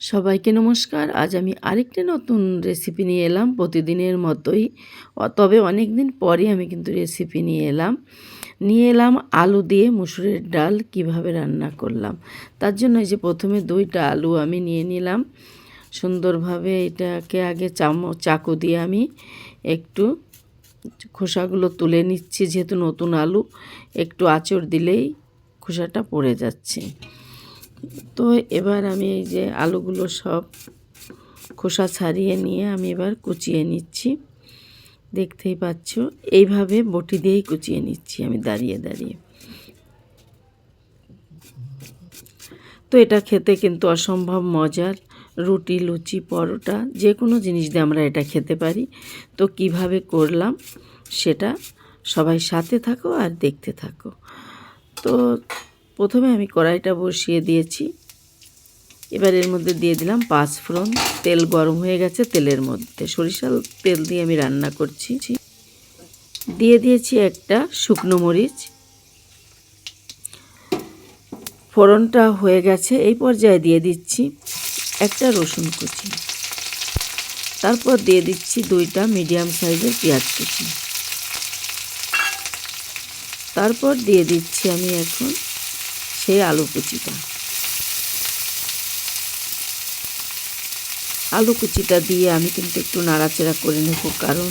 সবাইকে নমস্কার। আজ আমি আরেকটি নতুন রেসিপি নিয়ে এলাম, প্রতিদিনের মতোই। তবে অনেক দিন পরে আমি কিন্তু রেসিপি নিয়ে এলাম। নিয়ে এলাম আলু দিয়ে মুসুরের ডাল কীভাবে রান্না করলাম। তার জন্য যে প্রথমে দুইটা আলু আমি নিয়ে নিলাম। সুন্দরভাবে এটাকে আগে চামচ, চাকু দিয়ে আমি একটু খোসাগুলো তুলে নিচ্ছি, যেহেতু নতুন আলু, একটু আঁচড় দিলেই খোসাটা পড়ে যাচ্ছে। তো এবার আমি এই যে আলুগুলো সব খোসা ছাড়িয়ে নিয়ে আমি এবার কুচিয়ে নিচ্ছি। দেখতেই পাচ্ছ, এইভাবে বটি দিয়েই কুচিয়ে নিচ্ছি আমি দাঁড়িয়ে দাঁড়িয়ে। তো এটা খেতে কিন্তু অসম্ভব মজার, রুটি, লুচি, পরোটা, যে কোনো জিনিস দিয়ে আমরা এটা খেতে পারি। তো কীভাবে করলাম সেটা সবাই সাথে থাকো আর দেখতে থাকো। তো প্রথমে আমি কড়াইটা বসিয়ে দিয়েছি। এবার এর মধ্যে দিয়ে দিলাম পাঁচ ফোড়ন তেল গরম হয়ে গেছে তেলের মধ্যে। সরিষার তেল দিয়ে আমি রান্না করছি। দিয়ে দিয়েছি একটা শুকনো মরিচ। ফোড়নটা হয়ে গেছে। এই পর্যায়ে দিয়ে দিচ্ছি একটা রসুন কুচি। তারপর দিয়ে দিচ্ছি দুইটা মিডিয়াম সাইজের পেঁয়াজ কুচি। তারপর দিয়ে দিচ্ছি আমি এখন সেই আলু কুচিটা। আলু কুচিটা দিয়ে আমি কিন্তু একটু নাড়াচাড়া করে নেব, কারণ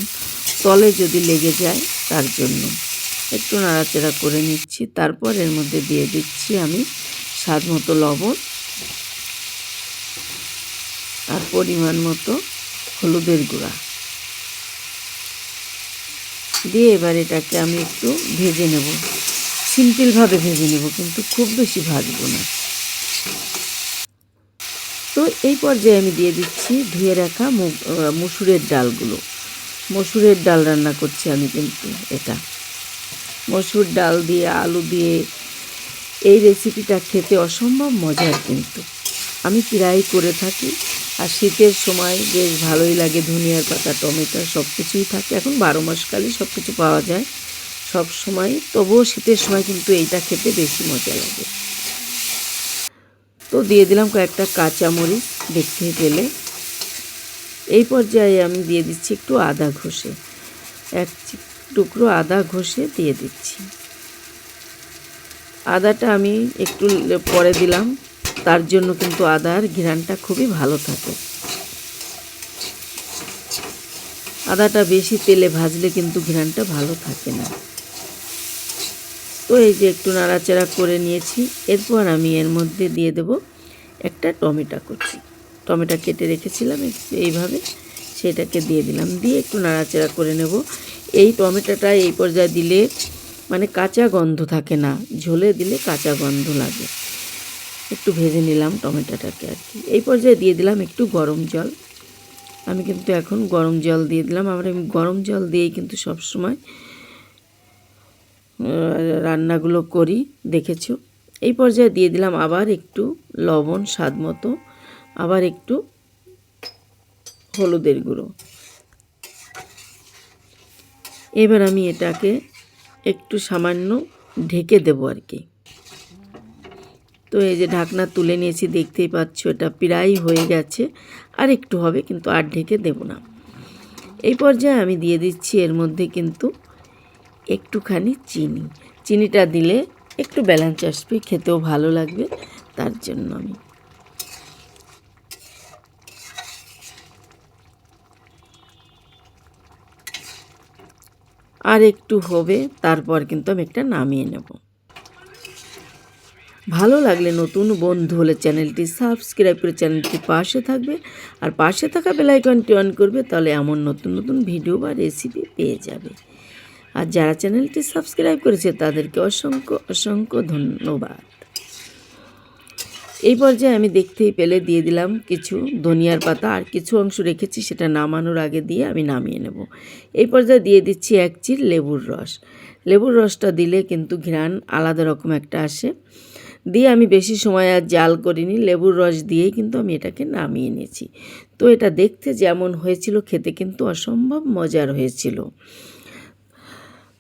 তলে যদি লেগে যায় তার জন্য। একটু নাড়াচাড়া করে নিচ্ছি, তারপর এর মধ্যে দিয়ে দিচ্ছি আমি স্বাদ মতো লবণ আর পরিমাণ মতো হলুদের গুঁড়া। দিয়ে এবার এটাকে আমি একটু ভেজে নেব। সিম্পলভাবে ভেজে নেব, কিন্তু খুব বেশি ভাজবো না। তো এই পর্যায়ে আমি দিয়ে দিচ্ছি ধুয়ে রাখা মসুরের ডালগুলো। মসুরের ডাল রান্না করছি আমি কিন্তু এটা। মসুর ডাল দিয়ে আলু দিয়ে এই রেসিপিটা খেতে অসম্ভব মজার কিন্তু। আমি প্রায় করে থাকি, আর শীতের সময় বেশ ভালোই লাগে ধনিয়ার পাতা, টমেটো সব কিছুই থাকে। এখন বারো মাসকালই সব কিছু পাওয়া যায়। সব সময়। তবুও শীতের সময় কিন্তু এইটা খেতে বেশি মজা লাগে। তো দিয়ে দিলাম কয়েকটা কাঁচা মরিচ দেখতে পেলে এই পর্যায়ে আমি দিয়ে দিচ্ছি একটু আদা ঘষে। এক টুকরো আদা ঘষে দিয়ে দিচ্ছি। আদাটা আমি একটু পরে দিলাম। তার জন্য কিন্তু আদার ঘ্রাণটা খুবই ভালো থাকে। আদাটা বেশি তেলে ভাজলে কিন্তু ঘ্রাণটা ভালো থাকে না। তো এই যে একটু নাড়াচাড়া করে নিয়েছি। এরপর আমি এর মধ্যে দিয়ে দেব একটা টমেটো কুচি। টমেটো কেটে রেখেছিলাম এইভাবে সেটাকে দিয়ে দিলাম। দিয়ে একটু নাড়াচাড়া করে নেব। এই টমেটোটা এই পর্যায়ে দিলে মানে কাঁচা গন্ধ থাকে না, ঝোলে দিলে কাঁচা গন্ধ লাগে। একটু ভেজে নিলাম টমেটোটাকে আর কি। এই পর্যায়ে দিয়ে দিলাম একটু গরম জল। আমি কিন্তু এখন গরম জল দিয়ে দিলাম। আমরা আমি গরম জল দিয়েই কিন্তু সব সময় রান্নাগুলো করি, দেখেছ? এই পর্যায়ে দিয়ে দিলাম আবার একটু লবণ, স্বাদ মতো। আবার একটু হলুদের গুঁড়ো। এবার আমি এটাকে একটু সামান্য ঢেকে দেবো আর কি। তো এই যে ঢাকনা তুলে নিয়েছি, দেখতেই পাচ্ছ এটা প্রায় হয়ে গেছে। আর একটু হবে, কিন্তু আর ঢেকে দেব না। এই পর্যায়ে আমি দিয়ে দিচ্ছি এর মধ্যে কিন্তু একটুখানি চিনি। চিনিটা দিলে একটু ব্যালেন্স আসবে, খেতেও ভালো লাগবে, তার জন্য আমি। আর একটু হবে, তারপর কিন্তু আমি একটা নামিয়ে নেব। ভালো লাগলে নতুন বন্ধু হলে চ্যানেলটি সাবস্ক্রাইব করে চ্যানেলটি পাশে থাকবে, আর পাশে থাকা বেলাইকনটি অন করবে, তাহলে এমন নতুন নতুন ভিডিও বা রেসিপি পেয়ে যাবে। আর যারা চ্যানেলটি সাবস্ক্রাইব করেছে, তাদেরকে অসংখ্য অসংখ্য ধন্যবাদ। এই পর্যায়ে আমি দেখতেই পেলে দিয়ে দিলাম কিছু ধনিয়ার পাতা, আর কিছু অংশ রেখেছি, সেটা নামানোর আগে দিয়ে আমি নামিয়ে নেব। এই পর্যায়ে দিয়ে দিচ্ছি এক চির লেবুর রস। লেবুর রসটা দিলে কিন্তু ঘ্রাণ আলাদা রকম একটা আসে। দিয়ে আমি বেশি সময় আর জাল করিনি, লেবুর রস দিয়েই কিন্তু আমি এটাকে নামিয়ে নিয়েছি। তো এটা দেখতে যেমন হয়েছিল, খেতে কিন্তু অসম্ভব মজার হয়েছিল।